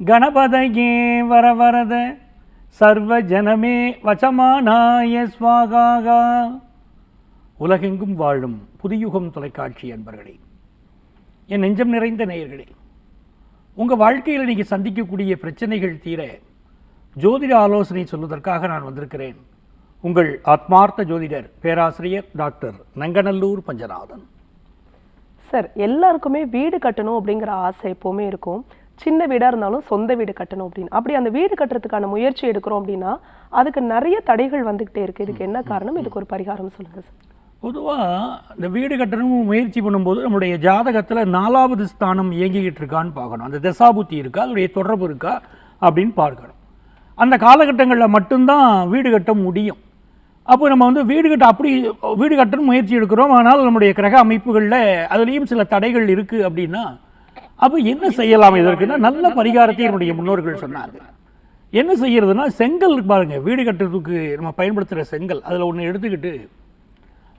கணபதையே வரவரத சர்வஜனமே வசமானாய ஸ்வாகாகா உலகெங்கும் வாழும் புதியுகம் தொலைக்காட்சி அன்பர்களே என் நெஞ்சம் நிறைந்த நேயர்களே உங்கள் வாழ்க்கையில் நீங்கள் சந்திக்கக்கூடிய பிரச்சனைகள் தீர ஜோதிட ஆலோசனை சொல்வதற்காக நான் வந்திருக்கிறேன். உங்கள் ஆத்மார்த்த ஜோதிடர் பேராசிரியர் டாக்டர் நங்கநல்லூர் பஞ்சநாதன். சார் எல்லாருக்குமே வீடு கட்டணும் அப்படிங்கிற ஆசை எப்போவுமே இருக்கும். சின்ன வீடா இருந்தாலும் சொந்த வீடு கட்டணும் அப்படின்னு. அப்படி அந்த வீடு கட்டுறதுக்கான முயற்சி எடுக்கிறோம் அப்படின்னா அதுக்கு நிறைய தடைகள் வந்துகிட்டே இருக்கு. இதுக்கு என்ன காரணம்? இதுக்கு ஒரு பரிகாரம் சொல்லுங்க சார். பொதுவாக இந்த வீடு கட்டணும் முயற்சி பண்ணும்போது நம்முடைய ஜாதகத்தில் நாலாவது ஸ்தானம் இயங்கிக்கிட்டு இருக்கான்னு பார்க்கணும். அந்த தசாபுத்தி இருக்கா? அதனுடைய தொடர்பு இருக்கா? அப்படின்னு பார்க்கணும். அந்த காலகட்டங்களில் மட்டும்தான் வீடு கட்ட முடியும். அப்போ நம்ம வந்து வீடு கட்ட அப்படி வீடு கட்டணும் முயற்சி எடுக்கிறோம். ஆனால் நம்முடைய கிரக அமைப்புகளில் அதுலேயும் சில தடைகள் இருக்குது அப்படின்னா அப்போ என்ன செய்யலாம் இதற்குன்னா நல்ல பரிகாரத்தை என்னுடைய முன்னோர்கள் சொன்னாங்க என்ன செய்யறதுன்னா செங்கல் இருக்கு பாருங்க வீடு கட்டுறதுக்கு நம்ம பயன்படுத்துகிற செங்கல் அதில் ஒன்று எடுத்துக்கிட்டு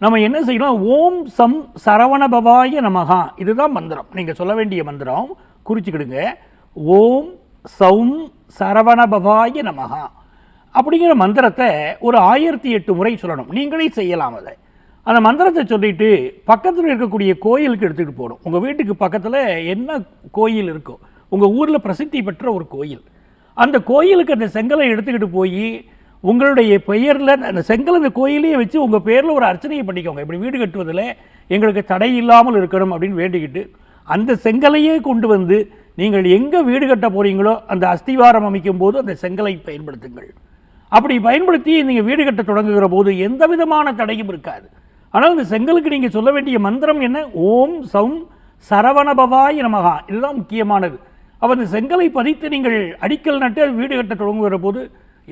நம்ம என்ன செய்யணும் ஓம் சம் சரவணபவாய நமகா இதுதான் மந்திரம். நீங்கள் சொல்ல வேண்டிய மந்திரம் குறிச்சுக்கிடுங்க. ஓம் சௌம் சரவணபவாய நமகா அப்படிங்கிற மந்திரத்தை ஒரு ஆயிரத்தி எட்டு முறை சொல்லணும். நீங்களே செய்யலாம் அதை. அந்த மந்திரத்தை சொல்லிட்டு பக்கத்தில் இருக்கக்கூடிய கோயிலுக்கு எடுத்துகிட்டு போகணும். உங்கள் வீட்டுக்கு பக்கத்தில் என்ன கோயில் இருக்கோ உங்கள் ஊரில் பிரசித்தி பெற்ற ஒரு கோயில். அந்த கோயிலுக்கு அந்த செங்கலை எடுத்துக்கிட்டு போய் உங்களுடைய பெயரில் அந்த செங்கல் அந்த கோயிலையே வச்சு உங்கள் பேரில் ஒரு அர்ச்சனையை பண்ணிக்கோங்க. இப்படி வீடு கட்டுவதில் எங்களுக்கு தடை இல்லாமல் இருக்கணும் அப்படின்னு வேண்டிக்கிட்டு அந்த செங்கலையே கொண்டு வந்து நீங்கள் எங்கே வீடு கட்ட போகிறீங்களோ அந்த அஸ்திவாரம் அமைக்கும் போது அந்த செங்கலை பயன்படுத்துங்கள். அப்படி பயன்படுத்தி நீங்கள் வீடு கட்ட தொடங்குகிற போது எந்த விதமான தடையும் இருக்காது. ஆனால் இந்த செங்கலுக்கு நீங்கள் சொல்ல வேண்டிய மந்திரம் என்ன? ஓம் சௌம் சரவணபவாய நமகா இதுதான் முக்கியமானது. அப்போ இந்த செங்கலை பதித்து நீங்கள் அடிக்கல் நட்டு அது வீடு கட்ட தொடங்குகிற போது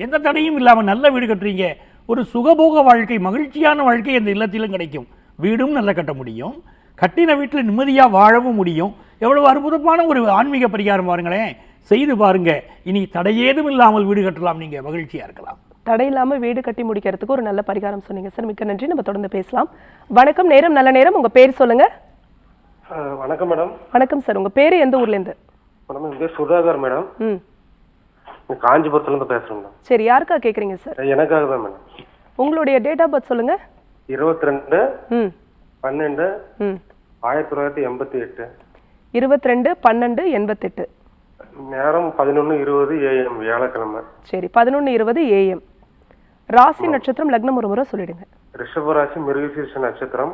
எந்த தடையும் இல்லாமல் நல்ல வீடு கட்டுறீங்க. ஒரு சுகபோக வாழ்க்கை மகிழ்ச்சியான வாழ்க்கை அந்த இல்லத்திலும் கிடைக்கும். வீடும் நல்லா கட்ட முடியும். கட்டின வீட்டில் நிம்மதியாக வாழவும் முடியும். எவ்வளவு அற்புதமான ஒரு ஆன்மீக பரிகாரம் பாருங்களேன். செய்து பாருங்கள் இனி தடையேதும் இல்லாமல் வீடு கட்டலாம். நீங்கள் மகிழ்ச்சியாக இருக்கலாம். தடை இல்லாம வீடு கட்டி முடிக்கிறதுக்கு ஒரு நல்ல பரிகாரம் சொன்னீங்க. சார் மிக்க நன்றி. நம்ம தொடர்ந்து பேசலாம். வணக்கம் நேரம் நல்ல நேரம். உங்க பேர் சொல்லுங்க. ஆ, வணக்கம் மேடம். வணக்கம் சார். உங்க பேரு எந்த ஊர்ல இருந்து? மேடம். என் பேர் சுதாகர் மேடம். ம். காஞ்சிபுரத்துலேருந்து பேசுகிறேன் மேடம். சரி யாருக்கா கேக்குறீங்க சார்? எனக்காக தான் மேடம். உங்களுடைய டேட் ஆஃப் பர்த் சொல்லுங்க. இருபத்தி ரெண்டு ம். பன்னெண்டு ம். ஆயிரத்தி தொள்ளாயிரத்தி எண்பத்தி எட்டு. இருபத்தி ரெண்டு பன்னெண்டு எண்பத்தெட்டு. நேரம் பதினொன்று இருபது ஏஎம் வியாழக்கிழமை. சரி பதினொன்று இருபது ஏஎம் ராசி நட்சத்திரம் லக்னம் ஒரு முறை சொல்லிடுங்க. ரிஷபராசி மிருகசீர்ஷ நட்சத்திரம்.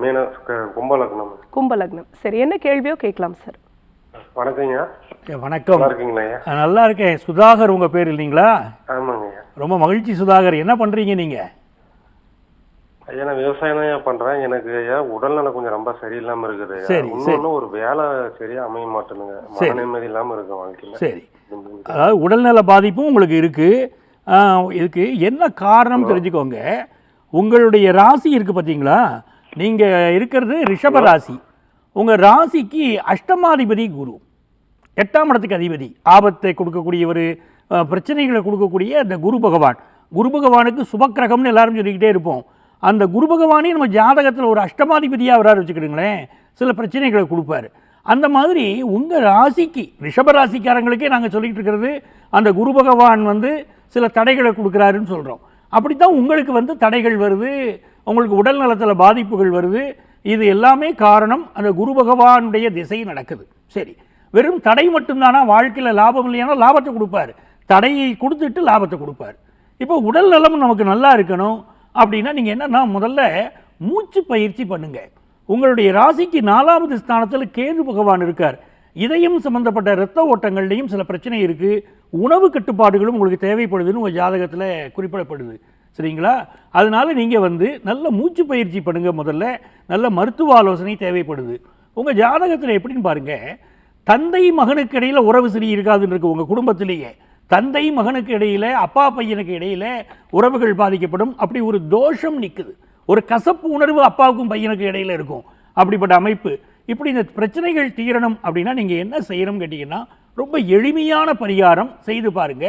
மீன க- கும்பலக்னம் கும்ப லக்னம். சரி என்ன கேள்வியோ கேட்கலாம் சார். வணக்கங்க வணக்கம். நல்லா இருக்கேன். சுதாகர் உங்கள் பேர் இல்லைங்களா? ஆமாங்க ரொம்ப மகிழ்ச்சி சுதாகர். என்ன பண்ணுறீங்க நீங்கள் ஐயா நான் விவசாயம் தான் பண்றேன். எனக்கு ஐயா உடல்நலம் கொஞ்சம் ரொம்ப சரியில்லாம இருக்குது இன்னொன்னு ஒரு வேலை சரியா அமைய மாட்டேனுங்க. மன நிம்மதி இல்லாம இருக்கு வாழ்க்கையில. சரி. அதாவது உடல்நல பாதிப்பும் உங்களுக்கு இருக்குது இதுக்கு என்ன காரணம் தெரிஞ்சுக்கோங்க. உங்களுடைய ராசி இருக்குது பார்த்தீங்களா? நீங்கள் இருக்கிறது ரிஷப ராசி. உங்கள் ராசிக்கு அஷ்டமாதிபதி குரு. எட்டாம் இடத்துக்கு அதிபதி. ஆபத்தை கொடுக்கக்கூடியவர் அஹ், பிரச்சனைகளை கொடுக்கக்கூடிய அந்த குரு பகவான். குரு பகவானுக்கு சுபக்கிரகம்னு எல்லாரும் சொல்லிக்கிட்டே இருப்போம். அந்த குரு பகவானே நம்ம ஜாதகத்தில் ஒரு அஷ்டமாதிபதியாக வராரு வச்சுக்கிடுங்களேன். சில பிரச்சனைகளை கொடுப்பாரு. அந்த மாதிரி உங்கள் ராசிக்கு ரிஷப ராசிக்காரங்களுக்கே நாங்கள் சொல்லிக்கிட்டு இருக்கிறது அந்த குரு பகவான் வந்து சில தடைகளை கொடுக்குறாருன்னு சொல்கிறோம் அப்படித்தான் உங்களுக்கு வந்து தடைகள் வருது உங்களுக்கு உடல் நலத்தில் பாதிப்புகள் வருது இது எல்லாமே காரணம் அந்த குரு பகவானுடைய திசை நடக்குது. சரி வெறும் தடை மட்டும்தானா? வாழ்க்கையில் லாபம் இல்லையானா? லாபத்தை கொடுப்பாரு. தடையை கொடுத்துட்டு லாபத்தை கொடுப்பார். இப்போ உடல் நலம் நமக்கு நல்லா இருக்கணும் அப்படின்னா நீங்கள் என்னன்னா முதல்ல மூச்சு பயிற்சி பண்ணுங்கள் உங்களுடைய ராசிக்கு நாலாவது ஸ்தானத்தில் கேது பகவான் இருக்கார். இதயம் சம்பந்தப்பட்ட இரத்த ஓட்டங்கள்லையும் சில பிரச்சனை இருக்குது உணவு கட்டுப்பாடுகளும் உங்களுக்கு தேவைப்படுதுன்னு உங்கள் ஜாதகத்தில் குறிப்பிடப்படுது. சரிங்களா? அதனால நீங்கள் வந்து நல்ல மூச்சு பயிற்சி பண்ணுங்க முதல்ல. நல்ல மருத்துவ ஆலோசனை தேவைப்படுது. உங்கள் ஜாதகத்தில் எப்படின்னு பாருங்கள் தந்தை மகனுக்கு இடையில் உறவு சரி இருக்காதுன்னு இருக்குது உங்கள் குடும்பத்திலேயே. தந்தை மகனுக்கு இடையில் அப்பா பையனுக்கு இடையில் உறவுகள் பாதிக்கப்படும். அப்படி ஒரு தோஷம் நிற்குது ஒரு கசப்பு உணர்வு அப்பாவுக்கும் பையனுக்கு இடையில இருக்கும். அப்படிப்பட்ட அமைப்பு. இப்படி இந்த பிரச்சனைகள் தீரணும் அப்படின்னா நீங்கள் என்ன செய்யணும் கேட்டிங்கன்னா ரொம்ப எளிமையான பரிகாரம் செய்து பாருங்க.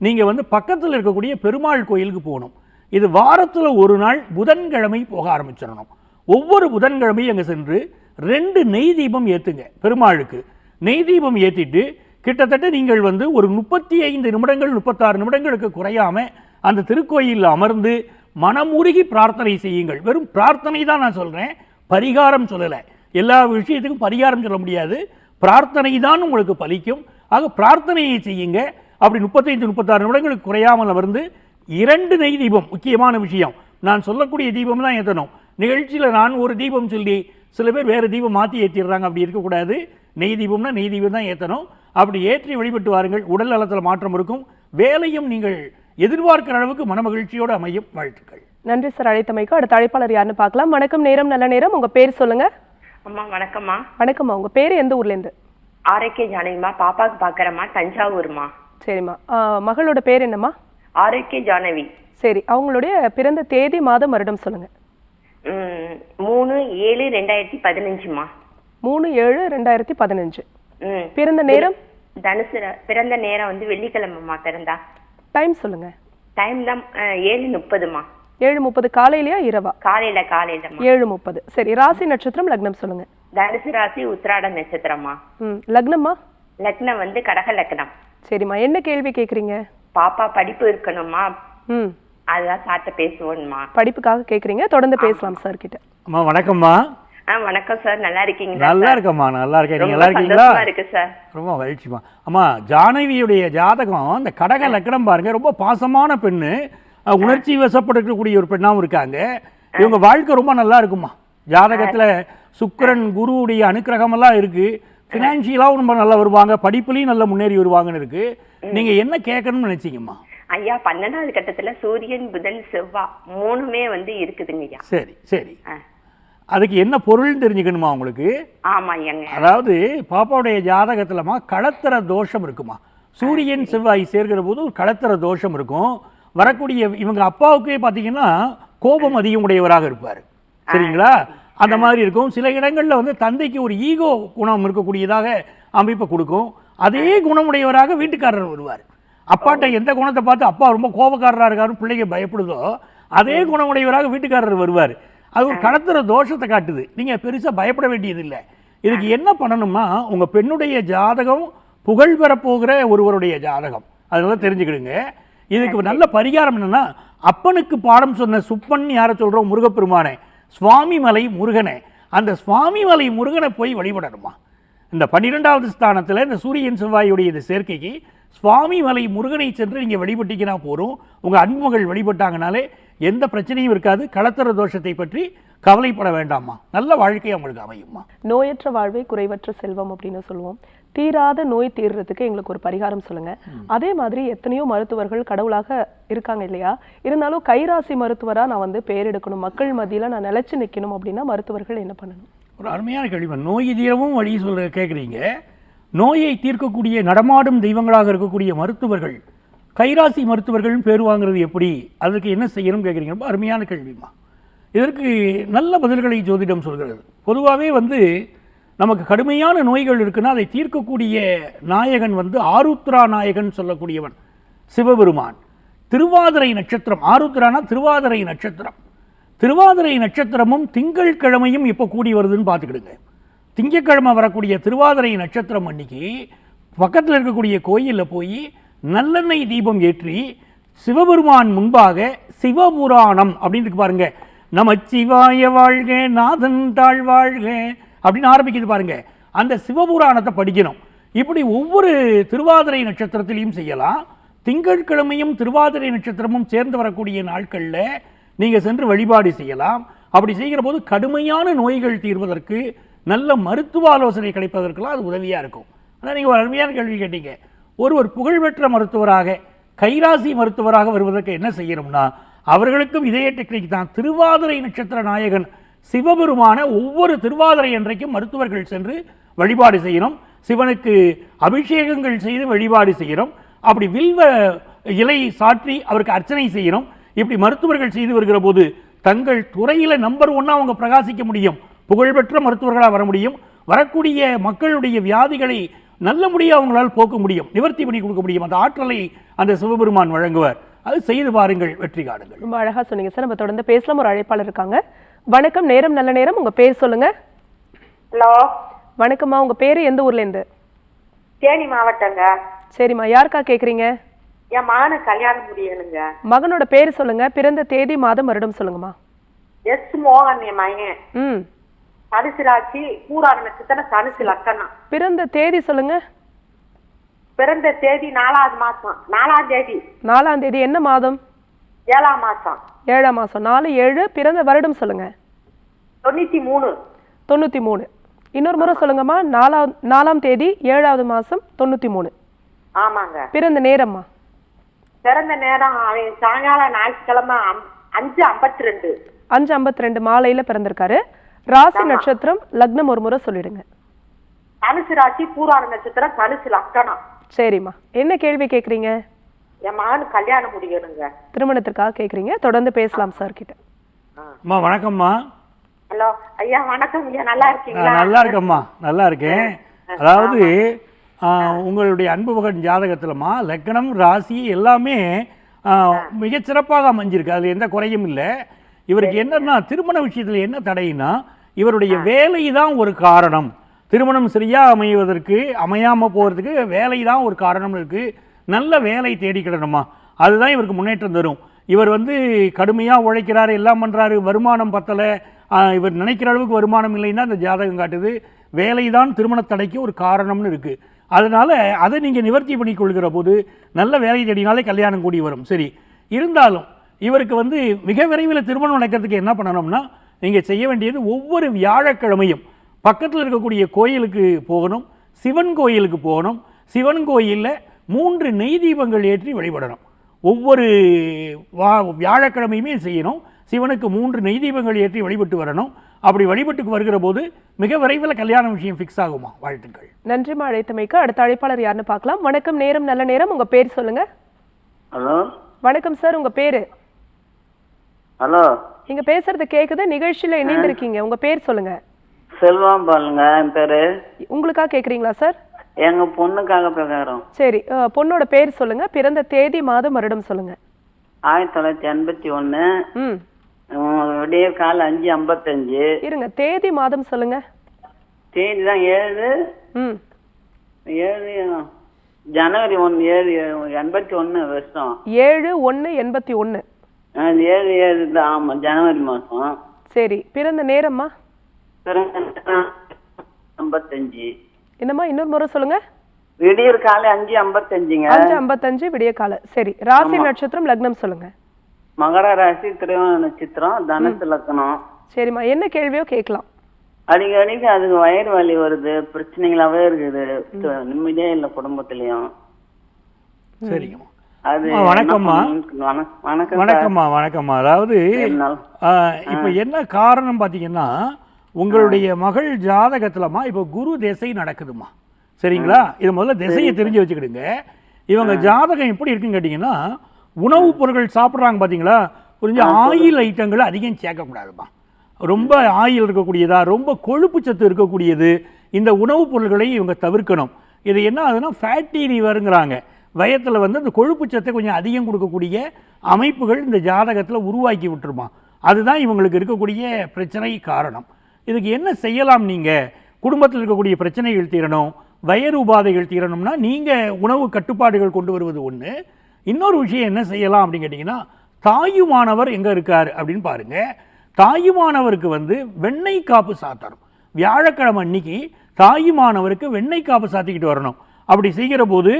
நீங்கள் வந்து பக்கத்தில் இருக்கக்கூடிய பெருமாள் கோயிலுக்கு போகணும். இது வாரத்தில் ஒரு நாள் புதன்கிழமை போக ஆரம்பிச்சிடணும். ஒவ்வொரு புதன்கிழமையும் அங்கே சென்று ரெண்டு நெய் தீபம் ஏற்றுங்க பெருமாளுக்கு. நெய் தீபம் ஏற்றிட்டு கிட்டத்தட்ட நீங்கள் வந்து ஒரு முப்பத்தி ஐந்து நிமிடங்கள் முப்பத்தாறு நிமிடங்களுக்கு குறையாம அந்த திருக்கோயிலில் அமர்ந்து மனமுருகி பிரார்த்தனை செய்யுங்கள். வெறும் பிரார்த்தனை தான் நான் சொல்கிறேன் பரிகாரம் சொல்லலை. எல்லா விஷயத்துக்கும் பரிகாரம் சொல்ல முடியாது. பிரார்த்தனை தான் உங்களுக்கு பலிக்கும். ஆக பிரார்த்தனையை செய்யுங்க. அப்படி முப்பத்தைந்து முப்பத்தாறு நிமிடங்களுக்கு குறையாமல் அமர்ந்து இரண்டு நெய் தீபம் முக்கியமான விஷயம். நான் சொல்லக்கூடிய தீபம் தான் ஏற்றணும் நிகழ்ச்சியில் நான் ஒரு தீபம் சொல்லி சில பேர் வேறு தீபம் மாற்றி ஏற்றிடுறாங்க அப்படி இருக்கக்கூடாது. நெய் தீபம்னா நெய் தீபம் தான் ஏற்றணும் அப்படி ஏற்றி வழிபட்டு வாருங்கள். உடல் நலத்தில் மாற்றம் இருக்கும். வேலையும் நீங்கள் எதிர்பார்க்கிற அளவுக்கு மனமகிழ்ச்சியோடு அமையும். வாழ்த்துக்கள். நன்றி சார். அழைத்தமைக்கு அடுத்த அழைப்பாளர் யாருன்னு பார்க்கலாம். வணக்கம் நேரம் நல்ல நேரம். உங்க பேர் சொல்லுங்க. அம்மா வணக்கம்மா. வணக்கம்மா. உங்க பேர் எந்த ஊர்ல இருந்து? ஆரோக்கிய ஜானகிமா பாப்பாக்கு பாக்குறேம்மா. தஞ்சாவூர்மா. சரிம்மா. மகளோட பேர் என்னம்மா? ஆரோக்கிய ஜானவி. சரி. அவங்களுடைய பிறந்த தேதி மாதம் வருடம் சொல்லுங்க. மூணு ஏழு ரெண்டாயிரத்தி பதினஞ்சுமா? மூணு ஏழு ரெண்டாயிரத்தி பதினஞ்சு. பிறந்த நேரம்? தனுசு பிறந்த நேரம் வந்து வெள்ளிக்கிழமைமா பிறந்தா. டைம் சொல்லுங்க. டைம் தான் ஏழு முப்பதுமா? ஏழு முப்பது காலையிலயா இரவா? காலையில காலையிலமா ஏழு முப்பது. சரி ராசி நட்சத்திரம் லக்னம் சொல்லுங்க. தனுசு ராசி உத்திராட நட்சத்திரமா ம் லக்னம்மா? லக்னம் வந்து கடக லக்னம். சரிம்மா என்ன கேள்வி கேட்குறீங்க பாப்பா படிப்பு இருக்கணுமா ம். அதுதான் சார்ட்ட பேசுவோம்மா. படிப்புக்காக கேட்குறீங்க தொடர்ந்து பேசலாம் சார் கிட்ட அம்மா வணக்கம்மா. ஆ வணக்கம் சார். நல்லா இருக்கீங்களா நல்லா? இருக்கம்மா நல்லா இருக்கேன். நீங்க நல்லா இருக்கீங்களா? இருக்கு சார். ரொம்ப மகிழ்ச்சிமா அம்மா ஜானவியுடைய ஜாதகம் அந்த கடக லக்கணம் பாருங்க ரொம்ப பாசமான பெண்ணு. உணர்ச்சி வசப்படக்கூடிய ஒரு பெண்ணாவும் இருக்காங்க. இவங்க வாழ்க்கை ரொம்ப நல்லா இருக்குமா ஜாதகத்துல சுக்கிரன் குருவுடைய அனுக்கிரகம் எல்லாம் இருக்கு. ஃபினான்ஷியலாகவும் ரொம்ப நல்லா வருவாங்க. படிப்புலையும் நல்லா முன்னேறி வருவாங்கன்னு இருக்கு. நீங்க என்ன கேட்கணும்னு நினைச்சீங்கம்மா? ஐயா பன்னெண்டாவது கட்டத்துல சூரியன் புதன் செவ்வாய் மூணுமே வந்து இருக்குதுங்க ஐயா சரி. சரி. அதுக்கு என்ன பொருள்னு தெரிஞ்சுக்கணுமா உங்களுக்கு? அதாவது பாப்பாவுடைய ஜாதகத்துலமா களத்திர தோஷம் இருக்குமா? சூரியன் செவ்வாய் சேர்க்கிற போது ஒரு களத்திர தோஷம் இருக்கும். வரக்கூடிய இவங்க அப்பாவுக்கே பார்த்தீங்கன்னா கோபம் அதிகம் உடையவராக இருப்பார். சரிங்களா? அந்த மாதிரி இருக்கும். சில இடங்கள்ல வந்து தந்தைக்கு ஒரு ஈகோ குணம் இருக்கக்கூடியதாக அமைப்பை கொடுக்கும். அதே குணமுடையவராக வீட்டுக்காரர் வருவார். அப்பாட்ட எந்த குணத்தை பார்த்து அப்பா ரொம்ப கோபக்காரராக இருக்காருன்னு பிள்ளைங்க பயப்படுதோ அதே குணமுடையவராக வீட்டுக்காரர் வருவார். அது ஒரு கடத்துற தோஷத்தை காட்டுது. நீங்கள் பெருசாக பயப்பட வேண்டியதில்லை. இதுக்கு என்ன பண்ணணும்னா உங்கள் பெண்ணுடைய ஜாதகம் புகழ் பெறப்போகிற ஒருவருடைய ஜாதகம். அதனால தெரிஞ்சுக்கிடுங்க. இதுக்கு நல்ல பரிகாரம் என்னன்னா அப்பனுக்கு பாடம் சொன்ன சுப்பன் யாரை சொல்கிறோம் முருகப்பெருமானே. சுவாமிமலை முருகனே. அந்த சுவாமிமலை முருகனை போய் வழிபடணுமா? இந்த பன்னிரெண்டாவது ஸ்தானத்தில் இந்த சூரியன் செவ்வாயுடைய இந்த சேர்க்கைக்கு சுவாமி மலை முருகனை சென்று நீங்கள் வழிபட்டீங்கன்னா போதும். உங்கள் அன்புமகள் வழிபட்டாங்கனாலே எந்த பிரச்சனையும் இருக்காது. களத்திர தோஷத்தை பற்றி கவலைப்பட வேண்டாம்மா. நல்ல வாழ்க்கை அவங்களுக்கு அமையும்மா. நோயற்ற வாழ்வே குறைவற்ற செல்வம் அப்படின்னு சொல்லுவோம். தீராத நோய் தீர்றதுக்கு எங்களுக்கு ஒரு பரிகாரம் சொல்லுங்க. அதே மாதிரி எத்தனையோ மருத்துவர்கள் கடவுளாக இருக்காங்க இல்லையா? இருந்தாலும் கைராசி மருத்துவரா நான் வந்து பேர் எடுக்கணும். மக்கள் மத்தியில நான் நிலைச்சு நிக்கணும் அப்படின்னா மருத்துவர்கள் என்ன பண்ணணும்? ஒரு அருமையான கேள்வி நோய் தீரவும் வழி சொல்ல கேட்குறீங்க நோயை தீர்க்கக்கூடிய நடமாடும் தெய்வங்களாக இருக்கக்கூடிய மருத்துவர்கள் கைராசி மருத்துவர்களும் பேர் வாங்குறது எப்படி? அதற்கு என்ன செய்யணும் கேட்குறீங்க? ரொம்ப அருமையான கேள்விமா இதற்கு நல்ல பதில்களை ஜோதிடம் சொல்கிறது. பொதுவாகவே வந்து நமக்கு கடுமையான நோய்கள் இருக்குன்னா அதை தீர்க்கக்கூடிய நாயகன் வந்து ஆருத்ரா நாயகன் சொல்லக்கூடியவன் சிவபெருமான். திருவாதிரை நட்சத்திரம் ஆருத்ரானா திருவாதிரை நட்சத்திரம். திருவாதிரை நட்சத்திரமும் திங்கள் கிழமையும் இப்போ கூடி வருதுன்னு பார்த்துக்கிடுங்க. திங்கட்கிழமை வரக்கூடிய திருவாதிரை நட்சத்திரம் அன்னைக்கு பக்கத்தில் இருக்கக்கூடிய கோயிலில் போய் நல்லெண்ணெய் தீபம் ஏற்றி சிவபெருமான் முன்பாக சிவபுராணம் அப்படின்னு இருக்கு பாருங்க. நமச்சிவாய வாழ்க நாதன் தாழ் வாழ்க அப்படின்னு ஆரம்பிக்குது பாருங்க. அந்த சிவபுராணத்தை படிக்கணும். இப்படி ஒவ்வொரு திருவாதிரை நட்சத்திரத்திலையும் செய்யலாம். திங்கட்கிழமையும் திருவாதிரை நட்சத்திரமும் சேர்ந்து வரக்கூடிய நாட்களில் நீங்கள் சென்று வழிபாடு செய்யலாம். அப்படி செய்கிற போது கடுமையான நோய்கள் தீர்வதற்கு நல்ல மருத்துவ ஆலோசனை கிடைப்பதற்கெல்லாம் அது உதவியாக இருக்கும். ஆனால் நீங்கள் ஒரு அருமையான கேள்வி கேட்டீங்க. ஒருவர் புகழ்பெற்ற மருத்துவராக கைராசி மருத்துவராக வருவதற்கு என்ன செய்யணும்னா அவர்களுக்கும் இதே டெக்னிக் தான். திருவாதிரை நட்சத்திர நாயகன் சிவபெருமான ஒவ்வொரு திருவாதிரை அன்றைக்கும் மருத்துவர்கள் சென்று வழிபாடு செய்யணும். சிவனுக்கு அபிஷேகங்கள் செய்து வழிபாடு செய்கிறோம் அப்படி வில்வ இலை சாற்றி அவருக்கு அர்ச்சனை செய்கிறோம் இப்படி மருத்துவர்கள் செய்து வருகிற போது தங்கள் துறையில் நம்பர் ஒன்னாக அவங்க பிரகாசிக்க முடியும். புகழ்பெற்ற மருத்துவர்களாக வர முடியும். வரக்கூடிய மக்களுடைய வியாதிகளை நல்ல முடியாக அவங்களால் போக்க முடியும். நிவர்த்தி பண்ணி கொடுக்க முடியும். அந்த ஆற்றலை அந்த சிவபெருமான் வழங்குவார். அது செய்து பாருங்கள் வெற்றி காணுங்கள். ரொம்ப அழகா சொன்னீங்க சார். நம்ம தொடர்ந்து பேசலாம். ஒரு அழைப்பாளர் இருக்காங்க. வணக்கம். நேரம் நல்ல நேரம். உங்க பேர் சொல்லுங்க. ஹலோ. வணக்கம்மா. உங்க பேரு எந்த ஊர்ல இருந்து? தேனி மாவட்டங்க. சரிம்மா. யாருக்கா கேக்குறீங்க? என் மகனுக்கு கல்யாணம் முடியணுங்க. மகனோட பேர் சொல்லுங்க. பிறந்த தேதி மாதம் வருடம் சொல்லுங்கம்மா. எஸ் மோகன் என் மகன். ம். தனுசு ராசி பூராட நட்சத்திரம் தனுசு லக்கணம் பிறந்த தேதி சொல்லுங்க. பிறந்த தேதி நாலாவது மாசம். நாலாம் தேதி. நாலாம் தேதி என்ன மாதம்? ஏழாம் மாசம். ஏழாம் மாசம். நாலு ஏழு பிறந்த வருடம் சொல்லுங்க. தொண்ணூத்தி மூணு. தொண்ணூத்தி மூணு. இன்னொரு முறை சொல்லுங்கம்மா. நாலாம் நாலாம் தேதி ஏழாவது மாசம் தொண்ணூத்தி மூணு. ஆமாங்க. பிறந்த நேரம்மா. பிறந்த நேரம் சாயங்காலம் ஞாயிற்றுக்கிழமை அஞ்சு ஐம்பத்தி ரெண்டு. அஞ்சு ஐம்பத்தி ரெண்டு மாலையில பிறந்திருக்காரு. ராசி நட்சத்திரம் லக்னம் ஒரு முறை சொல்லிடுங்க. தனுசு ராசி பூராட நட்சத்திரம் தனுசு லக்கணம் சரிம்மா. என்ன கேள்வி கேக்குறீங்க? என் கல்யாணம் முடியணுங்க. திருமணத்திற்காக கேக்குறீங்க. தொடர்ந்து பேசலாம் சார் கிட்ட. அம்மா வணக்கம்மா. ஹலோ. ஐயா வணக்கம். ஐயா நல்லா இருக்கீங்களா? நல்லா இருக்கம்மா. நல்லா இருக்கேன். அதாவது உங்களுடைய அன்பு மகன் ஜாதகத்திலம்மா லக்னம் ராசி எல்லாமே ஆ, மிகச் சிறப்பாக அமைஞ்சிருக்கு. அதில் எந்த குறையும் இல்லை. இவருக்கு என்னன்னா திருமண விஷயத்தில் என்ன தடைனா இவருடைய வேலை தான் ஒரு காரணம். திருமணம் சரியா அமைவதற்கு அமையாம போகிறதுக்கு வேலை தான் ஒரு காரணம் இருக்கு. நல்ல வேலை தேடிக்கிடணுமா அதுதான் இவருக்கு முன்னேற்றம் தரும். இவர் வந்து கடுமையாக உழைக்கிறாரு எல்லாம் பண்ணுறாரு வருமானம் பத்தலை. இவர் நினைக்கிற அளவுக்கு வருமானம் இல்லைன்னா அந்த ஜாதகம் காட்டுது. வேலை தான் திருமண தடைக்கு ஒரு காரணம்னு இருக்குது அதனால அதை நீங்கள் நிவர்த்தி பண்ணி கொள்கிற போது நல்ல வேலை தேடினாலே கல்யாணம் கூடி வரும். சரி இருந்தாலும் இவருக்கு வந்து மிக விரைவில் திருமணம் நடக்கிறதுக்கு என்ன பண்ணணும்னா நீங்கள் செய்ய வேண்டியது ஒவ்வொரு வியாழக்கிழமையும் பக்கத்தில் இருக்கக்கூடிய கோயிலுக்கு போகணும் சிவன் கோயிலுக்கு போகணும். சிவன் கோயிலில் மூன்று நெய் தீபங்கள் ஏற்றி வழிபடணும். ஒவ்வொரு வா வியாழக்கிழமையுமே செய்யணும். சிவனுக்கு மூன்று நெய் தீபங்கள் ஏற்றி வழிபட்டு வரணும். அப்படி வழிபட்டுக்கு வருகிற போது மிக விரைவில் கல்யாண விஷயம் ஃபிக்ஸ் ஆகுமா? வாழ்த்துக்கள். நன்றிமா அழைத்தமைக்கு அடுத்த அழைப்பாளர் யாருன்னு பார்க்கலாம். வணக்கம். நேரம் நல்ல நேரம். உங்க பேர் சொல்லுங்க. ஹலோ? வணக்கம் சார். உங்க பேரு? ஹலோ. நீங்க பேசுறது கேக்குது நிகழ்ச்சியில இணைந்திருக்கீங்க. உங்க பேர் சொல்லுங்க. செல்வம் பாருங்க என் பேரு. உங்களுக்காக கேக்குறீங்களா சார்? எங்க பொண்ணுக்காக பேசுறோம் சரி அஹ், பொண்ணோட பேர் சொல்லுங்க பிறந்த தேதி மாதம் வருடம் சொல்லுங்க. ஆயிரத்தி தொள்ளாயிரத்தி எண்பத்தி ஒன்று ம். விடிய கால அஞ்சு ஐம்பத்தஞ்சு. இருங்க தேதி மாதம் சொல்லுங்க. தேதி தான் ஏழு. ம். ஏழு ஜனவரி ஒன்று ஏழு எண்பத்தி ஒன்று வருஷம். ஏழு ஒன்று எண்பத்தி ஒன்று ஏழு ஏழு தான். ஆமாம் ஜனவரி மாதம் சரி பிறந்த நேரம்மா? பிறகு ஐம்பத்தஞ்சு. என்னம்மா இன்னொரு முறை சொல்லுங்க. விடியற் காலை அஞ்சு ஐம்பத்தஞ்சுங்க. அஞ்சு ஐம்பத்தஞ்சு விடிய கால. சரி ராசி நட்சத்திரம் லக்னம் சொல்லுங்க. மகர ராசி திருவோண நட்சத்திரம் தனுசு லக்கணம் சரிம்மா என்ன கேள்வியோ கேட்கலாம். அடிக்கடிக்கு அதுக்கு வயிறு வலி வருது பிரச்சனைகளாவே இருக்குது. நிம்மதியே இல்லை குடும்பத்திலயும். சரிங்கம்மா. அது வணக்கம்மா. வணக்கம்மா வணக்கம்மா. அதாவது இப்ப என்ன காரணம் பார்த்தீங்கன்னா உங்களுடைய மகள் ஜாதகத்துலமா இப்ப குரு திசை நடக்குதுமா சரிங்களா? இது முதல்ல திசையை தெரிஞ்சு வச்சுக்கிடுங்க. இவங்க ஜாதகம் எப்படி இருக்குன்னு கேட்டிங்கன்னா உணவுப் பொருட்கள் சாப்பிட்றாங்க பார்த்தீங்களா கொஞ்சம் ஆயில் ஐட்டங்களை அதிகம் சேர்க்கக்கூடாதுமா ரொம்ப ஆயில் இருக்கக்கூடியதா ரொம்ப கொழுப்பு சத்து இருக்கக்கூடியது இந்த உணவுப் பொருட்களை இவங்க தவிர்க்கணும். இது என்ன ஆகுதுன்னா ஃபேட்டி லிவருங்கிறாங்க வயத்தில் வந்து அந்த கொழுப்பு சத்தை கொஞ்சம் அதிகம் கொடுக்கக்கூடிய அமைப்புகள் இந்த ஜாதகத்தில் உருவாக்கி விட்டுருமா. அதுதான் இவங்களுக்கு இருக்கக்கூடிய பிரச்சனை காரணம். இதுக்கு என்ன செய்யலாம் நீங்கள் குடும்பத்தில் இருக்கக்கூடிய பிரச்சனைகள் தீரணும் வயறு உபாதைகள் தீரணும்னா நீங்கள் உணவு கட்டுப்பாடுகள் கொண்டு வருவது ஒன்று இன்னொரு விஷயம் என்ன செய்யலாம் அப்படின்னு கேட்டிங்கன்னா தாயுமானவர் எங்கே இருக்கார் அப்படின்னு பாருங்கள் தாயுமானவருக்கு வந்து வெண்ணெய் காப்பு சாத்தணும். வியாழக்கிழமை அன்னைக்கு தாயுமானவருக்கு வெண்ணெய் காப்பு சாத்திக்கிட்டு வரணும். அப்படி செய்கிற போது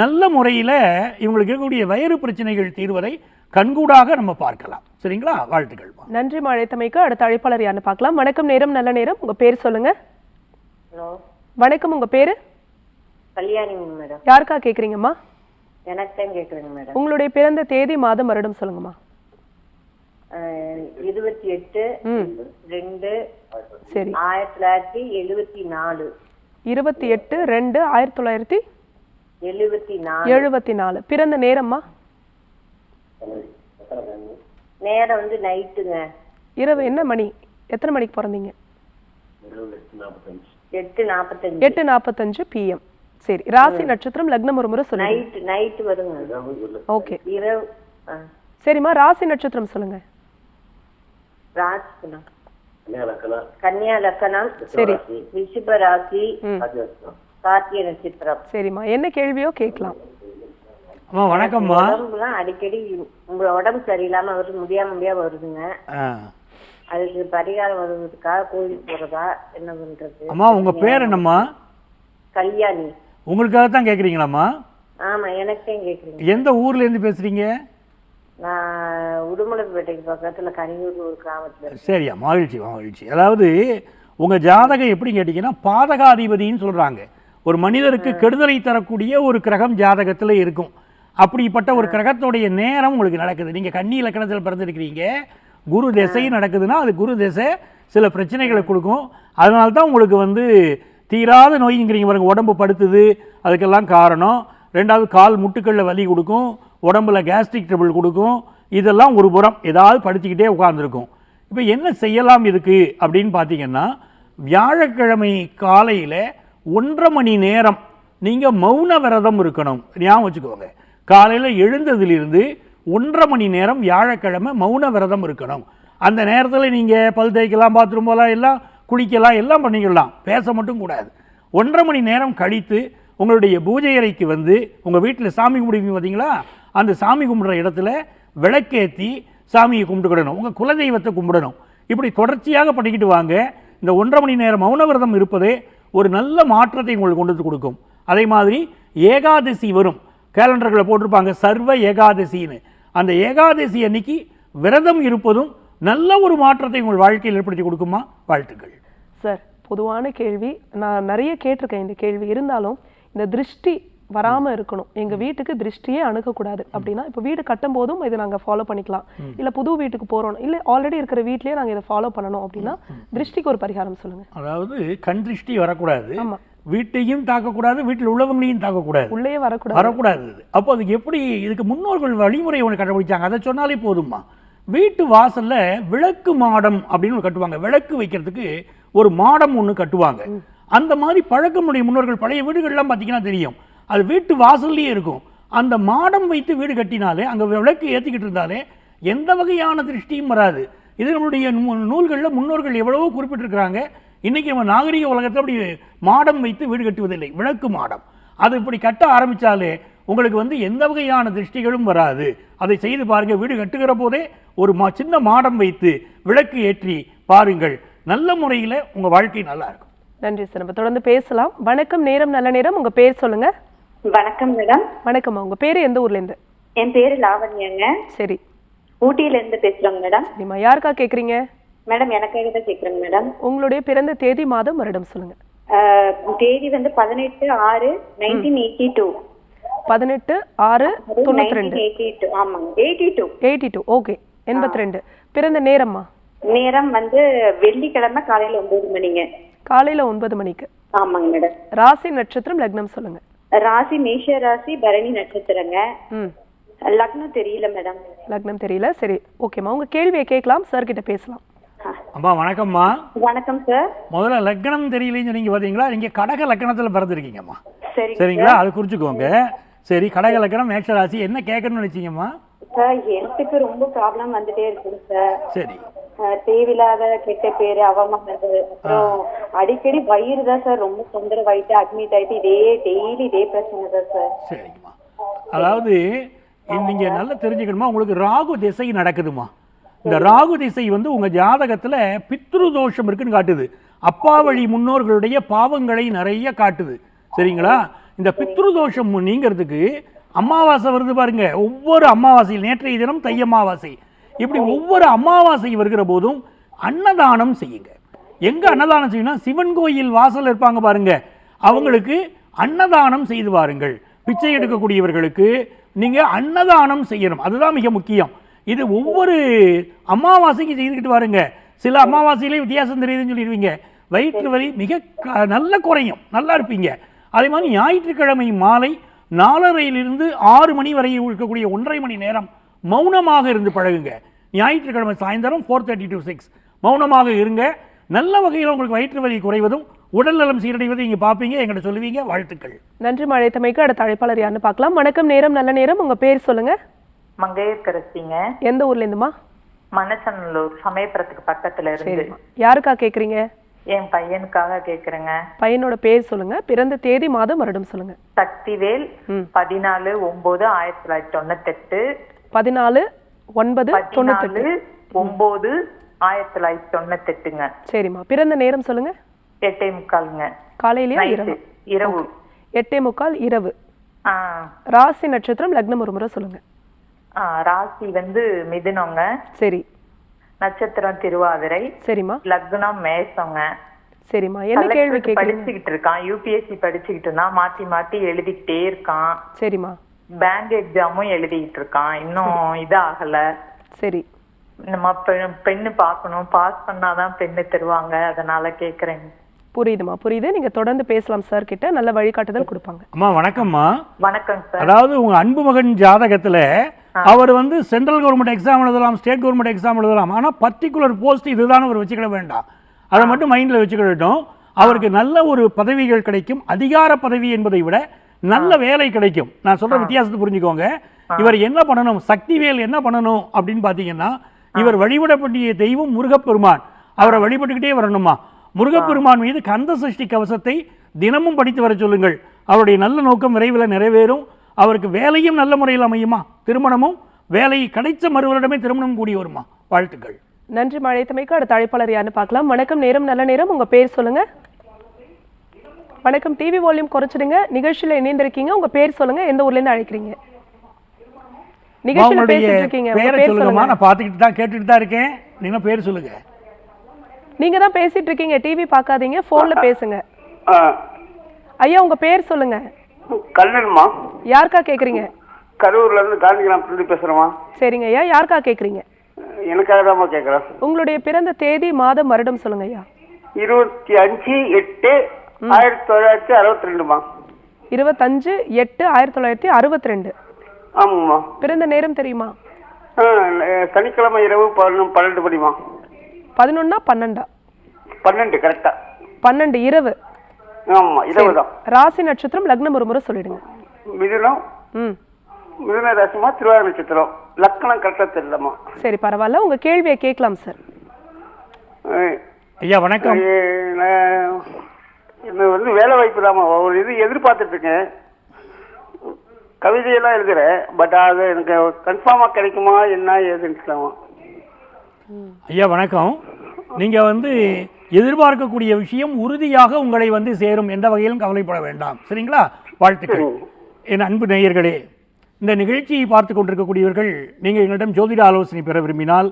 நல்ல முறையில் இவங்களுக்கு இருக்கக்கூடிய வயிறு பிரச்சனைகள் தீர்வதை கண்கூடாக நம்ம பார்க்கலாம். சரிங்களா? வாழ்த்துக்கள். நன்றி அழைத்தமைக்கு அடுத்த அழைப்பாளர் யாருன்னு பார்க்கலாம். வணக்கம் நேரம் நல்ல நேரம். உங்க பேர் சொல்லுங்க. ஹலோ. வணக்கம் உங்க பேரு? கல்யாணி மேடம். யாருக்கா கேக்குறீங்கம்மா? எனக்கு தான் மேடம். உங்களுடைய பிறந்த தேதி மாதம் வருடம் சொல்லுங்கம்மா. இருபத்தி எட்டு ரெண்டு சரி. ஆயிரத்தி தொள்ளாயிரத்தி எழுபத்தி நாலு. இருபத்தி எட்டு ரெண்டு ஆயிரத்தி தொள்ளாயிரத்தி எழுபத்தி நாலு பிறந்த நேரம்மா? நேரம் வந்து நைட்டுங்க. இரவு என்ன மணி? எத்தனை மணிக்கு பிறந்தீங்க? எட்டு நாற்பத்தஞ்சு எட்டு நாற்பத்தஞ்சு பிஎம் சரி ராசி நட்சத்திரம் லக்னம் ஒரு முறை சொல்லுங்க. நைட்டு நைட்டு வருங்க. ஓகே. இரவு சரிம்மா ராசி நட்சத்திரம் சொல்லுங்க. ராசிக்குணம் கன்னியா லக்கணம். சரி. ரிஷப ராசி. கார்த்திகை நட்சத்திரம். சரிம்மா. என்ன கேள்வியோ கேட்கலாம். அம்மா வணக்கம்மா. உடம்புலாம் அடிக்கடி உங்க உடம்பு சரியில்லாம வருது முடியாம முடியாம வருதுங்க. அதுக்கு பரிகாரம் வருவதுக்கா கோயிலுக்கு போறதா என்ன பண்றது? அம்மா உங்க பேர் என்னம்மா? கல்யாணி. உங்களுக்காக தான் கேட்குறீங்களாம்மா ஆமா எனக்கும் கேக்குறீங்க. எந்த ஊர்ல இருந்து பேசுறீங்க? நான் உடுமலைப்பேட்டைக்கு பக்கத்துல கனியூர் ஒரு கிராமத்துல. சரியா மகிழ்ச்சி மகிழ்ச்சி. அதாவது உங்க ஜாதகம் எப்படி கேட்டிங்கன்னா பாதகாதிபதின்னு சொல்றாங்க. ஒரு மனிதருக்கு கெடுதலை தரக்கூடிய ஒரு கிரகம் ஜாதகத்துல இருக்கும். அப்படிப்பட்ட ஒரு கிரகத்துடைய நேரம் உங்களுக்கு நடக்குது. நீங்க கன்னி இலக்கணத்தில் பிறந்திருக்கிறீங்க. குரு திசை நடக்குதுன்னா அது குரு திசை சில பிரச்சனைகளை கொடுக்கும். அதனால தான் உங்களுக்கு வந்து தீராத நோய்ங்கிறீங்க பாருங்க. உடம்பு படுத்துது. அதுக்கெல்லாம் காரணம். ரெண்டாவது கால் முட்டுக்களில் வலி கொடுக்கும். உடம்புல கேஸ்ட்ரிக் ட்ரபிள் கொடுக்கும். இதெல்லாம் ஒரு புறம் ஏதாவது படுத்திக்கிட்டே உட்காந்துருக்கும் இப்போ என்ன செய்யலாம் இதுக்கு? அப்படின்னு பார்த்தீங்கன்னா வியாழக்கிழமை காலையில் ஒன்றரை மணி நேரம். நீங்கள் மௌன விரதம் இருக்கணும். ஞாபகம் வச்சுக்கோங்க. காலையில் எழுந்ததிலிருந்து ஒன்றரை மணி நேரம் வியாழக்கிழமை மௌன விரதம் இருக்கணும். அந்த நேரத்தில் நீங்கள் பல் தேய்க்கலாம் பாத்ரூம் போகலாம் எல்லாம் குளிக்கலாம் எல்லாம் பண்ணிக்கலாம். பேச மட்டும் கூடாது. ஒன்றரை மணி நேரம் கழித்து உங்களுடைய பூஜை அறைக்கு வந்து உங்கள் வீட்டில் சாமி கும்பிடுவீங்க பார்த்தீங்களா அந்த சாமி கும்பிட்ற இடத்துல விளக்கேற்றி சாமியை கும்பிட்டுக்கிடணும். உங்கள் குலதெய்வத்தை கும்பிடணும். இப்படி தொடர்ச்சியாக பண்ணிக்கிட்டு வாங்க. இந்த ஒன்றரை மணி நேரம் மௌன விரதம் இருப்பதே ஒரு நல்ல மாற்றத்தை உங்களுக்கு கொண்டு வந்து கொடுக்கும். அதே மாதிரி ஏகாதசி வரும். கேலண்டர்களை போட்டிருப்பாங்க. சர்வ ஏகாதசின்னு. அந்த ஏகாதசி அன்னைக்கு விரதம் இருப்பதும் நல்ல ஒரு மாற்றத்தை உங்கள் வாழ்க்கையில் ஏற்படுத்தி கொடுக்குமா? வாழ்த்துக்கள். சார் பொதுவான கேள்வி. நான் நிறைய கேட்டிருக்கேன். இந்த கேள்வி இருந்தாலும் இந்த திருஷ்டி வராம இருக்கணும். எங்க வீட்டுக்கு திருஷ்டியே அணுகக்கூடாது. அப்படின்னா இப்போ வீடு கட்டும் போதும் இதை நாங்க ஃபாலோ பண்ணிக்கலாம். இல்ல புது வீட்டுக்கு போறோம். இல்ல ஆல்ரெடி இருக்கிற வீட்லயே நாங்க இதை ஃபாலோ பண்ணணும் அப்படின்னா திருஷ்டிக்கு ஒரு பரிகாரம் சொல்லுங்க. அதாவது கண் திருஷ்டி வரக்கூடாது. ஆமா. வீட்டையும் தாக்கக்கூடாது வீட்டில் உள்ளவங்களையும் தாக்கக்கூடாது. உள்ளே வரக்கூடாது. வரக்கூடாது. அப்போ அதுக்கு எப்படி இதுக்கு முன்னோர்கள் வழிமுறை ஒன்று கண்டுபிடிச்சாங்க. அதை சொன்னாலே போதுமா வீட்டு வாசல்ல விளக்கு மாடம் அப்படின்னு ஒன்று கட்டுவாங்க. விளக்கு வைக்கிறதுக்கு ஒரு மாடம் ஒன்று கட்டுவாங்க. அந்த மாதிரி பழக்கமுடைய முன்னோர்கள் பழைய வீடுகள்லாம் பார்த்தீங்கன்னா தெரியும். அது வீட்டு வாசல்லையே இருக்கும். அந்த மாடம் வைத்து வீடு கட்டினாலே அங்கே விளக்கு ஏற்றிக்கிட்டு இருந்தாலே எந்த வகையான திருஷ்டியும் வராது. இது நம்மளுடைய நூ- முன்னோர்கள் எவ்வளவோ குறிப்பிட்டிருக்கிறாங்க. இன்றைக்கி நம்ம நாகரிக உலகத்தில் அப்படி மாடம் வைத்து வீடு கட்டுவதில்லை. விளக்கு மாடம். அது இப்படி கட்ட ஆரம்பித்தாலே உங்களுக்கு வந்து எந்த வகையான திருஷ்டிகளும் வராது. அதை செய்து பாருங்கள் வீடு கட்டுகிற போதே ஒரு மா சின்ன மாடம் வைத்து விளக்கு ஏற்றி பாருங்கள். நல்ல முறையில் உங்கள் வாழ்க்கை நல்லா இருக்கும். நன்றி சார் நம்ம தொடர்ந்து பேசலாம். வணக்கம் நேரம் நல்ல நேரம். உங்கள் பேர் சொல்லுங்கள் வணக்கம் மேடம். வணக்கம்மா. உங்க பேரு எந்த ஊர்ல இருந்து என் பேரு லாவண்யாங்க. சரி. ஊட்டியில இருந்து பேசுறோங்க மேடம். சரிம்மா. யாருக்கா கேக்குறீங்க? மேடம் எனக்காக தான் கேக்குறேங்க மேடம். உங்களுடைய பிறந்த தேதி மாதம் வருடம் சொல்லுங்க. ஆஹ் தேதி வந்து பதினெட்டு ஆறு நைன்டீன் எயிட்டி டூ பதினெட்டு ஆறு தொண்ணூத்தி ரெண்டு எயிட்டி டூ ஆமாங்க. Eighty two eighty two okay எண்பத்தி ரெண்டு பிறந்த நேரம்மா? நேரம் வந்து வெள்ளிக்கிழமை காலையில ஒன்பது மணிங்க. காலையில ஒன்பது மணிக்கு. ஆமாங்க மேடம். ராசி நட்சத்திரம் லக்னம் சொல்லுங்க. ராசி மேஷ ராசி பரணி நட்சத்திரங்க. ம். லக்னம் தெரியல மேடம். லக்னம் தெரியல. சரி ஓகேம்மா உங்க கேள்வியை கேட்கலாம். சார் கிட்ட பேசலாம். அம்மா வணக்கம்மா. வணக்கம் சார் முதல்ல லக்னம் தெரியலன்னு சொன்னீங்க பார்த்தீங்களா நீங்க கடக லக்கணத்தில் பிறந்திருக்கீங்கம்மா. சரி சரிங்களா? அது குறிச்சுக்கோங்க. சரி கடக லக்கணம் மேஷராசி என்ன கேட்கணும்னு நினைச்சீங்கம்மா? சார் ஹெல்த்துக்கு ரொம்ப ப்ராப்ளம் வந்துட்டே இருக்குங்க சார் சரி. தேவையில்லாத கெட்ட பேரு அவமானது அப்புறம் அடிக்கடி வயிறு தான் சார் ரொம்ப தொந்தரவாயிட்டு அட்மிட் ஆயிட்டு இதே டெய்லி இதே பிரச்சனை தான் சார். சரிங்கம்மா. அதாவது நீங்க நல்லா தெரிஞ்சுக்கணுமா? உங்களுக்கு ராகு திசை நடக்குதுமா இந்த ராகு திசை வந்து உங்க ஜாதகத்துல பித்ரு தோஷம் இருக்குன்னு காட்டுது. அப்பா வழி முன்னோர்களுடைய பாவங்களை நிறைய காட்டுது. சரிங்களா? இந்த பித்ரு தோஷம் நீங்கிறதுக்கு அமாவாசை வருது பாருங்க. ஒவ்வொரு அமாவாசையில் நேற்றைய தினம் தை அமாவாசை. இப்படி ஒவ்வொரு அமாவாசை வருகிற போதும் அன்னதானம் செய்யுங்க. எங்க அன்னதானம் செய்யணும் சிவன் கோயில் வாசல் இருப்பாங்க பாருங்க. அவங்களுக்கு அன்னதானம் செய்து வாருங்கள். பிச்சை எடுக்கக்கூடியவர்களுக்கு நீங்க அன்னதானம் செய்யணும். அதுதான் மிக முக்கியம். இது ஒவ்வொரு அமாவாசைக்கு செய்துக்கிட்டு வாருங்க. சில அமாவாசையிலே வித்தியாசம் தெரியுதுன்னு சொல்லிடுவீங்க. வயிற்று வலி மிக க- நல்ல குறையும். நல்லா இருப்பீங்க. அதே மாதிரி ஞாயிற்றுக்கிழமை மாலை நாலரையிலிருந்து ஆறு மணி வரை இருக்கக்கூடிய ஒன்றரை மணி நேரம் மௌனமாக இருந்து பழகுங்க. ஞாயிற்றுக்கிழமை சாயந்தரம் ஃபோர் தேர்ட்டி டு சிக்ஸ் மௌனமாக இருங்க. நல்ல வகையில் உங்களுக்கு வயிற்று வலி குறைவதும் உடல் நலம் சீரடைவதை நீங்க பார்ப்பீங்க எங்கிட்ட சொல்லுவீங்க. வாழ்த்துக்கள். நன்றி மழைத்தமைக்கு அடுத்த அழைப்பாளர் யாருன்னு பார்க்கலாம். வணக்கம் நேரம் நல்ல நேரம். உங்க பேர் சொல்லுங்க. மங்கையர்கரசிங்க. எந்த ஊர்ல இருந்துமா? மணச்சநல்லூர் சமயபுரத்துக்கு பக்கத்துல இருந்து. யாருக்கா கேக்குறீங்க? என் பையனுக்காக கேக்குறேங்க. பையனோட பேர் சொல்லுங்க. பிறந்த தேதி மாதம் வருடம் சொல்லுங்க. சக்திவேல் ம். பதினாலு ஒன்பது ஆயிரத்தி தொள்ளாயிரத்தி தொண்ணூத்தெட்டு. பதினாலு ஒன்பது தொண்ணூத்தெட்டு. ஒன்பது ஆயிரத்தி தொள்ளாயிரத்தி தொண்ணூத்தெட்டுங்க. சரிம்மா. பிறந்த நேரம் சொல்லுங்க. எட்டே முக்காலுங்க. காலையிலயா நைட்டு இரவு? இரவு. எட்டே முக்கால் இரவு. ராசி நட்சத்திரம் லக்னம் ஒரு முறை சொல்லுங்க. ராசி வந்து மிதுனங்க. சரி. நட்சத்திரம் திருவாதிரை. சரிம்மா. லக்னம் மேசங்க. சரிம்மா. என்ன கேள்வி படிச்சுக்கிட்டு இருக்கான். யூபிஎஸ்சி படிச்சுக்கிட்டு இருந்தான். மாத்தி மாத்தி எழுதிக்கிட்டே இருக்கான். சரிம்மா. பேங்க் எக்ஸாமும் எழுதிட்டு இருக்கான் இன்னும் இது ஆகல சரி. நம்ம பெண்ணு பார்க்கணும். பாஸ் பண்ணாதான் பெண்ணு தருவாங்க. அதனால கேக்குறேன். புரியுதுமா புரியுது. நீங்க தொடர்ந்து பேசலாம் சார் கிட்ட. நல்ல வழிகாட்டுதல் கொடுப்பாங்க. அம்மா வணக்கம்மா. வணக்கம் சார் அதாவது உங்க அன்பு மகன் ஜாதகத்துல அவர் வந்து சென்ட்ரல் கவர்மெண்ட் எக்ஸாம் எழுதலாம் ஸ்டேட் கவர்மெண்ட் எக்ஸாம் எழுதலாம். ஆனா பர்டிகுலர் போஸ்ட் இதுதான் அவர் வச்சுக்கிட வேண்டாம். அதை மட்டும் மைண்ட்ல வச்சுக்கிடட்டும். அவருக்கு நல்ல ஒரு பதவிகள் கிடைக்கும். அதிகார பதவி என்பதை விட நல்ல வேலை கிடைக்கும். நான் சொல்ற வித்தியாசத்தை புரிஞ்சுக்கோங்க. இவர் என்ன பண்ணணும்? சக்திவேல் என்ன பண்ணணும் அப்படின்னு பாத்தீங்கன்னா இவர் வழிபடப்பட்டிய தெய்வம் முருகப்பெருமான். அவரை வழிபட்டுக்கிட்டே வரணுமா? முருகப்பெருமான் மீது கந்த சஷ்டி கவசத்தை தினமும் படித்து வர சொல்லுங்கள். அவருடைய நல்ல நோக்கம் விரைவில் நிறைவேறும். அவருக்கு வேலையும் நல்ல முறையில் அமையுமா? திருமணமும் வேலை கிடைச்ச மறுவரிடமே திருமணம் கூடி வருமா? வாழ்த்துக்கள். நன்றி மழைத்தமைக்கு அடுத்த அழைப்பாளர் யாருன்னு பார்க்கலாம். வணக்கம் நேரம் நல்ல நேரம். உங்க பேர் சொல்லுங்க. வணக்கம். டிவி வால்யூம் குறைச்சிடுங்க. நிகழ்ச்சியில இணைந்திருக்கீங்க. உங்க பேர் சொல்லுங்க. எந்த ஊர்ல இருந்து அழைக்கிறீங்க? நிகழ்ச்சியில பேசிட்டு இருக்கீங்க உங்க பேரை பேர் சொல்லுங்கம்மா. சொல்லுங்க. நான் பார்த்துக்கிட்டு தான் கேட்டுட்டு தான் இருக்கேன். நீங்க பேர் சொல்லுங்க. நீங்க தான் பேசிட்டு இருக்கீங்க டிவி பார்க்காதீங்க. போன்ல பேசுங்க. ஐயா உங்க பேர் சொல்லுங்க. கண்ணன்மா யாருக்கா கேக்குறீங்க? கரூர்ல இருந்து காந்திகிராம் சொல்லி பேசுறேமா சரிங்க. ஐயா யாருக்கா கேக்குறீங்க? எனக்காக தான்மா கேட்குறேன் உங்களுடைய பிறந்த தேதி மாதம் வருடம் சொல்லுங்க ஐயா. இருபத்தி அஞ்சு எட்டு ஆயிரத்தி தொள்ளாயிரத்தி அறுபத்தி ரெண்டுமா இருபத்தஞ்சு எட்டு ஆயிரத்தி தொள்ளாயிரத்தி அறுபத்தி ரெண்டு ஆமாம்மா. பிறந்த நேரம் தெரியுமா? சனிக்கிழமை இரவு பதினொன்று பன்னெண்டு மணிமா பதினொன்னா பன்னெண்டா? பன்னெண்டு கரெக்டா பன்னெண்டு இரவு. ஆமா இரவு தான். ராசி நட்சத்திரம் லக்னம் ஒரு முறை சொல்லிடுங்க. மிதுனம்? ம். மிதுன ராசிமா திருவாரூர் நட்சத்திரம். லக்கணம் கரெக்டாக தெரியலம்மா. சரி பரவாயில்ல. உங்க கேள்வியை கேட்கலாம் சார். ஐயா வணக்கம். இது வந்து வேலை வாய்ப்பு தாம்மா ஒரு இது எதிர்பார்த்துட்டு இருக்கேன் கவிதையெல்லாம் எழுதுறேன். பட் அது எனக்கு கன்ஃபார்மாக கிடைக்குமா என்ன ஏதுன்னு ஐயா வணக்கம். நீங்க வந்து எதிர்பார்க்கக்கூடிய விஷயம் உறுதியாக உங்களை வந்து சேரும் எந்த வகையிலும் கவலைப்பட வேண்டாம். சரிங்களா? வாழ்த்துக்கள். என் அன்பு நேயர்களே இந்த நிகழ்ச்சியை பார்த்து கொண்டிருக்கக்கூடியவர்கள் நீங்கள் எங்களிடம் ஜோதிட ஆலோசனை பெற விரும்பினால்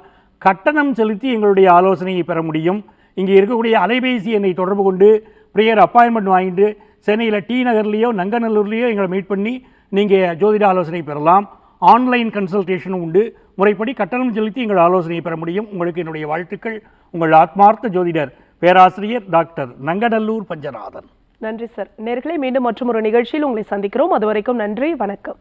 கட்டணம் செலுத்தி எங்களுடைய ஆலோசனையை பெற முடியும். இங்கே இருக்கக்கூடிய அலைபேசி எண்ணை தொடர்பு கொண்டு ப்ரேயர் அப்பாயின்மெண்ட் வாங்கிட்டு சென்னையில் டி நகர்லேயோ நங்கநல்லூர்லேயோ எங்களை மீட் பண்ணி நீங்கள் ஜோதிட ஆலோசனை பெறலாம். ஆன்லைன் கன்சல்டேஷனும் உண்டு. முறைப்படி கட்டணம் செலுத்தி எங்கள் ஆலோசனையை பெற முடியும். உங்களுக்கு என்னுடைய வாழ்த்துக்கள். உங்கள் ஆத்மார்த்த ஜோதிடர் பேராசிரியர் டாக்டர் நங்கநல்லூர் பஞ்சநாதன். நன்றி சார். நேர்களை மீண்டும் மற்றும் ஒரு நிகழ்ச்சியில் உங்களை சந்திக்கிறோம். அது வரைக்கும் நன்றி வணக்கம்.